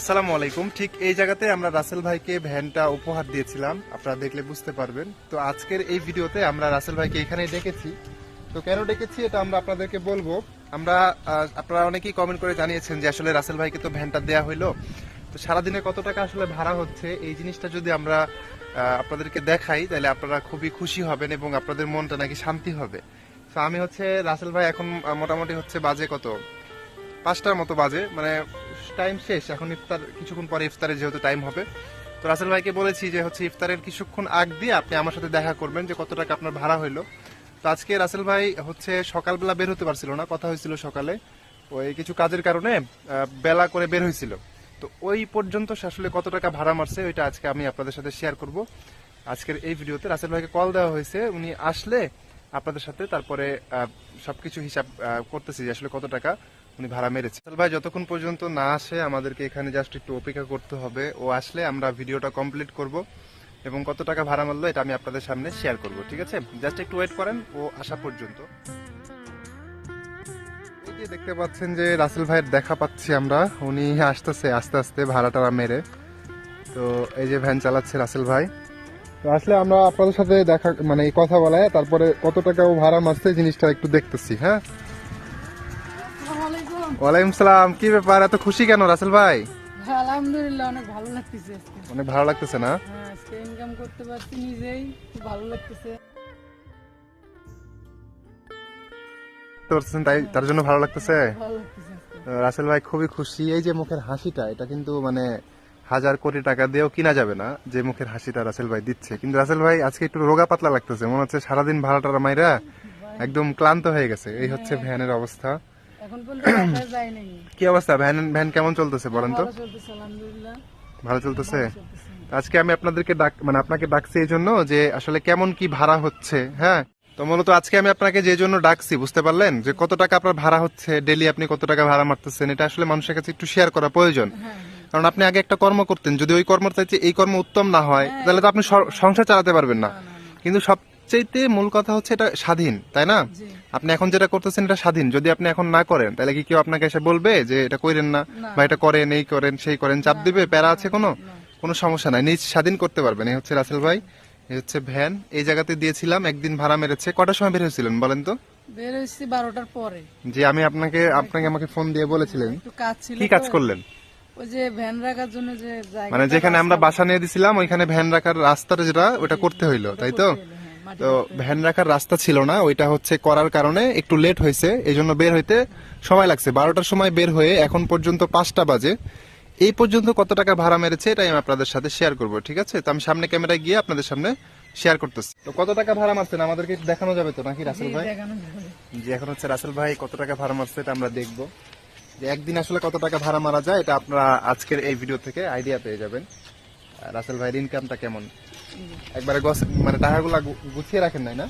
আসসালামু আলাইকুম। ঠিক এই জায়গাতে আমরা রাসেল ভাইকে ভ্যানটা উপহার দিয়েছিলাম। আপনারা দেখলে বুঝতে পারবেন। তো আজকের এই ভিডিওতে আমরা রাসেল ভাইকে এখানেই ডেকেছি। তো কেন ডেকেছি এটা আমরা আপনাদেরকে বলব। আমরা আপনারা অনেকেই কমেন্ট করে জানিয়েছেন যে আসলে রাসেল ভাইকে তো ভ্যানটা দেয়া হইল। তো সারাদিনে কত টাকা আসলে ভাড়া হচ্ছে? এই জিনিসটা যদি আমরা আপনাদেরকে দেখাই, তাহলে আপনারা খুবই খুশি হবেন এবং আপনাদের মনটা নাকি শান্তি হবে। তো আমি হচ্ছে, রাসেল ভাই এখন মোটামুটি হচ্ছে বাজে কত? পাঁচটার মতো বাজে মানে টাইম শেষ, এখন ইফতার, কিছুক্ষণ পরে ইফতারের যেহেতু টাইম হবে। তো রাসেল ভাইকে বলেছি যে হচ্ছে ইফতারের কিছুক্ষণ আগ দিয়ে আপনি আমার সাথে দেখা করবেন যে কত টাকা আপনার ভাড়া হইল। তো আজকে রাসেল ভাই হচ্ছে সকালবেলা বের হতে পারছিল না, কথা হয়েছিল সকালে। ওই কিছু কাজের কারণে বেলা করে বের হয়েছিল। তো ওই পর্যন্ত আসলে কত টাকা ভাড়া মারছে, ওইটা আজকে আমি আপনাদের সাথে শেয়ার করব। আজকের এই ভিডিওতে রাসেল ভাইকে কল দেওয়া হয়েছে, উনি আসলে আপনাদের সাথে তারপরে সবকিছু হিসাব করতেছি যে আসলে কত টাকা। উনি ভাড়া মেরেছে ভাই, যতক্ষণ পর্যন্ত না আসে, আমাদেরকে এখানে জাস্ট একটু অপেক্ষা করতে হবে। ও আসলে আমরা ভিডিওটা কমপ্লিট করব এবং কত টাকা ভাড়া মারলো এটা আমি আপনাদের সামনে শেয়ার করব, ঠিক আছে? জাস্ট একটু ওয়েট করেন, ও আসা পর্যন্ত। দেখতে পাচ্ছেন যে রাসেল ভাইয়ের দেখা পাচ্ছি আমরা। উনি আসতেছে, আস্তে আস্তে ভাড়াটা মেরে। তো এই যে ভ্যান চালাচ্ছে রাসেল ভাই। তো আসলে আমরা আপনাদের সাথে দেখা মানে কথা বলায়, তারপরে কত টাকা ও ভাড়া মারছে জিনিসটা একটু দেখতেছি হ্যাঁ। ওয়ালাইকুম সালাম কি ব্যাপার? এত খুশি কেন রাসেল ভাই? আলহামদুলিল্লাহ অনেক ভালো লাগতেছে অনেক ভালো লাগতেছে না? হ্যাঁ আজকে ইনকাম করতে পারছি নিজেই ভালো লাগতেছে। পারছেন তাই তার জন্য ভালো লাগতেছে? ভালো লাগতেছে রাসেল ভাই খুবই খুশি। এই যে মুখের হাসিটা এটা কিন্তু মানে হাজার কোটি টাকা দিয়েও কিনা যাবে না যে মুখের হাসিটা রাসেল ভাই দিচ্ছে। কিন্তু রাসেল ভাই আজকে একটু রোগা পাতলা লাগতেছে মনে হচ্ছে সারাদিন ভাড়াটা মাইরা একদম ক্লান্ত হয়ে গেছে। এই হচ্ছে ভ্যানের অবস্থা। এখন পর্যন্ত নাই কি অবস্থা? ভ্যান ভ্যান কেমন চলতেছে বলেন তো? ভালো চলতেছে আলহামদুলিল্লাহ। ভালো চলতেছে? চলতেছে। আজকে আমি আপনাদেরকে ডাক মানে আপনাকে ডাকছি এই জন্য যে আসলে কেমন কি ভাড়া হচ্ছে হ্যাঁ? তো মূলত আজকে আমি আপনাকে যে জন্য ডাকছি বুঝতে পারলেন? যে কত টাকা আপনার ভাড়া হচ্ছে ডেলি আপনি কত টাকা ভাড়া মারতেছেন এটা আসলে মানুষের কাছে একটু শেয়ার করা প্রয়োজন। হ্যাঁ কারণ আপনি আগে একটা কর্ম করতেন যদি ওই কর্মর চাইতে এই কর্ম উত্তম না হয় তাহলে তো আপনি সংসার চালাতে পারবেন না। কিন্তু সবচেয়ে মূল কথা হচ্ছে এটা স্বাধীন তাই না? আপনি এখন যেটা করতেছেন এটা স্বাধীন। যদি আপনি এখন না করেন তাহলে কি কেউ আপনাকে এসে বলবে যে এটা করেন না। বা এটা করেন এই করেন সেই করেন চাপ দিবে? প্যারা আছে কোনো? কোনো সমস্যা নাই। নিজ স্বাধীন করতে পারবেন। এই হচ্ছে রাসেল ভাই এই হচ্ছে ভ্যান। এই জায়গাতে দিয়েছিলাম একদিন ভাড়া মেরেছে। কটার সময় বের হয়েছিলেন বলেন তো? বের হয়েছি বারোটার পরে। যে আমি আপনাকে আপনাকে আমাকে ফোন দিয়ে বলেছিলেন। কাজ কি কাজ করলেন? যে ভ্যান রাখার জন্য যে মানে যেখানে আমরা বাসা নিয়ে দিছিলাম ওইখানে ভ্যান রাখার রাস্তাটা যেটা ওটা করতে হইল তাই তো? তো ভ্যান রাখার রাস্তা ছিল না ওইটা হচ্ছে করার কারণে একটু লেট হয়েছে এই জন্য বের হইতে সময় লাগছে। বারোটার সময় বের হয়ে এখন পর্যন্ত পাঁচটা বাজে। এই পর্যন্ত কত টাকা ভাড়া মেরেছে এটাই আমি আপনাদের সাথে শেয়ার করব ঠিক আছে? তো আমি সামনে ক্যামেরায় গিয়ে আপনাদের সামনে শেয়ার করতেছি। তো কত টাকা ভাড়া মারছেন? আমাদেরকে দেখানো যাবে তো নাকি রাসেল ভাই? যে এখন হচ্ছে রাসেল ভাই কত টাকা ভাড়া মারছে এটা আমরা দেখব। যে একদিন আসলে কত টাকা ভাড়া মারা যায় এটা আপনারা আজকের এই ভিডিও থেকে আইডিয়া পেয়ে যাবেন। রাসেল ভাইয়ের ইনকামটা কেমন? একবারে মানে টাকাগুলা গুছিয়ে রাখেন নাই না?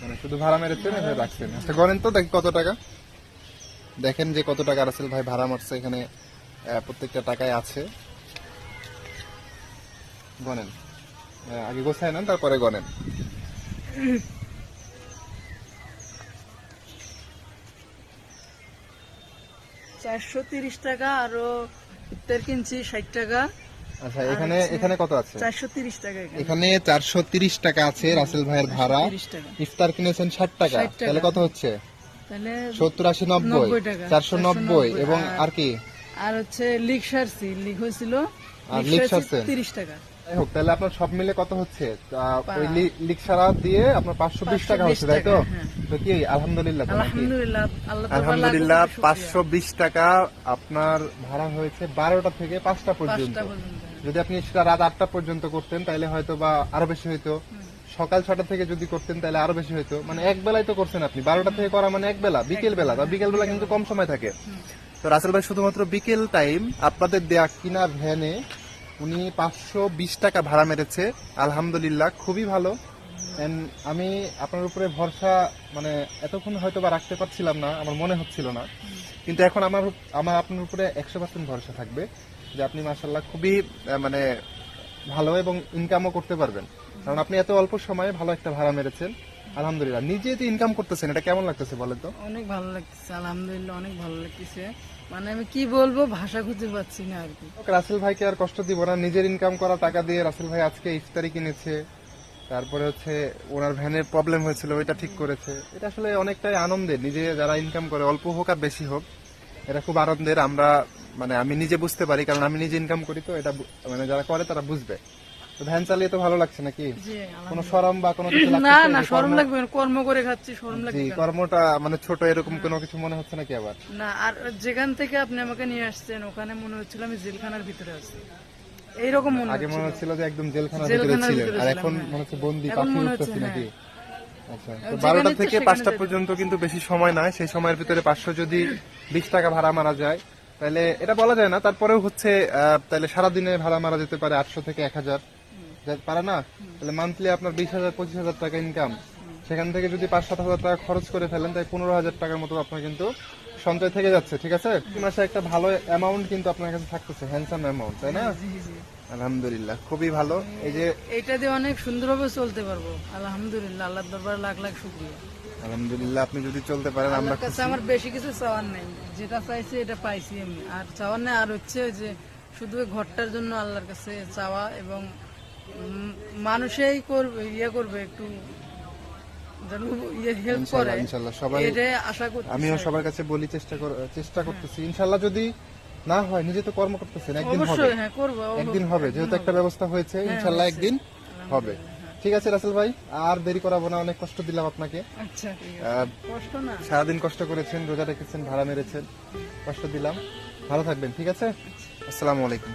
মানে শুধু ভাড়া মেরেছেন রাখছেন। আচ্ছা গণেন তো দেখি কত টাকা। দেখেন যে কত টাকা রাসেল ভাই ভাড়া মারছে এখানে প্রত্যেকটা টাকায় আছে। আহ, আগে গোছায় নেন তারপরে গনেন চারশো তিরিশ টাকা আরও ইফতার কিনছি ষাট টাকা। আচ্ছা এখানে এখানে কত আছে? চারশো তিরিশ টাকা এখানে। এখানে চারশো তিরিশ টাকা আছে রাসেল ভাইয়ের ভাড়া। ইফতার কিনেছেন 60 টাকা। তাহলে কত হচ্ছে? তাহলে সত্তর আশি নব্বই। 90 টাকা। চারশো নব্বই। 490 এবং আর- কি? আর হচ্ছে লিক সারছি লিক হয়েছিল আর লিক লিক সারছেন? তিরিশ টাকা। হোক তাহলে আপনার সব মিলে কত হচ্ছে? ওই লিক সারা দিয়ে আপনার পাঁচশো বিশ টাকা হচ্ছে তাই তো। তো কি আলহামদুলিল্লাহ আলহামদুলিল্লাহ। পাঁচশো বিশ টাকা আপনার ভাড়া হয়েছে বারোটা থেকে পাঁচটা পর্যন্ত। যদি আপনি সেটা রাত আটটা পর্যন্ত করতেন তাহলে হয়তো বা আরও বেশি হইতো। সকাল ছটা থেকে যদি করতেন তাহলে আরও বেশি হইতো। মানে এক বেলায় তো করছেন আপনি। বারোটা থেকে করা মানে এক বেলা বিকেল বেলা। বা বিকেল বেলা কিন্তু কম সময় থাকে। তো রাসেল ভাই শুধুমাত্র বিকেল টাইম আপনাদের দেয়া কিনা ভ্যানে উনি পাঁচশো বিশ টাকা ভাড়া মেরেছে। আলহামদুলিল্লাহ খুবই ভালো। আমি আপনার উপরে ভরসা মানে এতক্ষণ হয়তো বা রাখতে পারছিলাম না আমার মনে হচ্ছিল না। কিন্তু এখন আমার আমার আপনার উপরে একশো পার্সেন্ট ভরসা থাকবে যে আপনি মার্শাল্লাহ খুবই মানে ভালো এবং ইনকামও করতে পারবেন। কারণ আপনি এত অল্প সময়ে ভালো একটা ভাড়া মেরেছেন। আলহামদুলিল্লাহ। নিজে যে ইনকাম করতেছেন এটা কেমন লাগতেছে বলেন তো? অনেক ভালো লাগতেছে আলহামদুলিল্লাহ অনেক ভালো লাগতেছে। মানে আমি কি বলব ভাষা খুঁজে পাচ্ছি না আর কি। রাসেল ভাইকে আর কষ্ট দিব না। নিজের ইনকাম করা টাকা দিয়ে রাসেল ভাই আজকে ইফতারি কিনেছে। তারপরে হচ্ছে ওনার ভ্যানের প্রবলেম হয়েছিল ওইটা ঠিক করেছে। এটা আসলে অনেকটাই আনন্দের নিজে যারা ইনকাম করে অল্প হোক আর বেশি হোক এটা খুব আনন্দের। আমরা মানে আমি নিজে বুঝতে পারি কারণ আমি নিজে ইনকাম করি তো এটা মানে যারা করে তারা বুঝবে। তো ভ্যান চালিয়ে তো ভালো লাগছে নাকি? কোনো শরম বা কোনো কিছু না না শরম কর্ম- লাগবে কর্ম করে খাচ্ছি শরম লাগবে কর্মটা মানে ছোট এরকম কোনো কিছু মনে হচ্ছে নাকি আবার? না আর যেখান থেকে আপনি আমাকে নিয়ে আসছেন ওখানে মনে হচ্ছিল আমি জেলখানার ভিতরে আছি। এইরকম মনে আগে মনে হচ্ছিল। যে একদম জেলখানার ভিতরে ছিলেন। আর এখন হ্যাঁ। মনে হচ্ছে বন্দি পাখি উঠতেছি নাকি? আচ্ছা তো বারোটা থেকে পাঁচটা পর্যন্ত কিন্তু বেশি সময় নয় সেই সময়ের ভিতরে পাঁচশো যদি বিশ টাকা ভাড়া মারা যায় তাহলে এটা বলা যায় না। তারপরেও হচ্ছে তাহলে সারাদিনে ভাড়া মারা যেতে পারে আটশো থেকে এক হাজার। পারে না? তাহলে মান্থলি আপনার বিশ হাজার পঁচিশ হাজার টাকা ইনকাম সেখান থেকে যদি পাঁচ সাত হাজার টাকা খরচ করে ফেলেন তাই পনেরো হাজার টাকার মতো আপনার কিন্তু সঞ্চয় থেকে যাচ্ছে ঠিক আছে? মাসে একটা ভালো অ্যামাউন্ট কিন্তু আপনার কাছে থাকতেছে হ্যান্ডসাম অ্যামাউন্ট তাই না? আলহামদুলিল্লাহ খুবই ভালো। এই যে এটা দিয়ে অনেক সুন্দরভাবে চলতে পারব। আলহামদুলিল্লাহ আল্লাহর দরবারে লাখ লাখ শুকরিয়া। আলহামদুলিল্লাহ আপনি যদি চলতে পারেন আমরা কাছে আমার বেশি কিছু চাওয়ার নেই। যেটা চাইছি এটা পাইছি আমি। আর চাওয়ার নেই আর হচ্ছে যে শুধু ঘরটার জন্য আল্লাহর কাছে চাওয়া এবং মানুষেই করবে ইয়ে করবে একটু যেন ইয়ে হেল্প করে। ইনশাল্লাহ ইনশাল্লাহ সবাই এটাই আশা করছি আমিও সবার কাছে বলি চেষ্টা চেষ্টা করতেছি। ইনশাল্লাহ যদি না হয় নিজে তো কর্ম করতেছেন একদিন হবে। হ্যাঁ একদিন হবে যেহেতু একটা ব্যবস্থা হয়েছে ইনশাল্লাহ একদিন হবে। ঠিক আছে রাসেল ভাই আর দেরি করাবো না অনেক কষ্ট দিলাম আপনাকে। আচ্ছা সারাদিন কষ্ট করেছেন রোজা রেখেছেন ভাড়া মেরেছেন কষ্ট দিলাম। ভালো থাকবেন ঠিক আছে? আসসালামু আলাইকুম।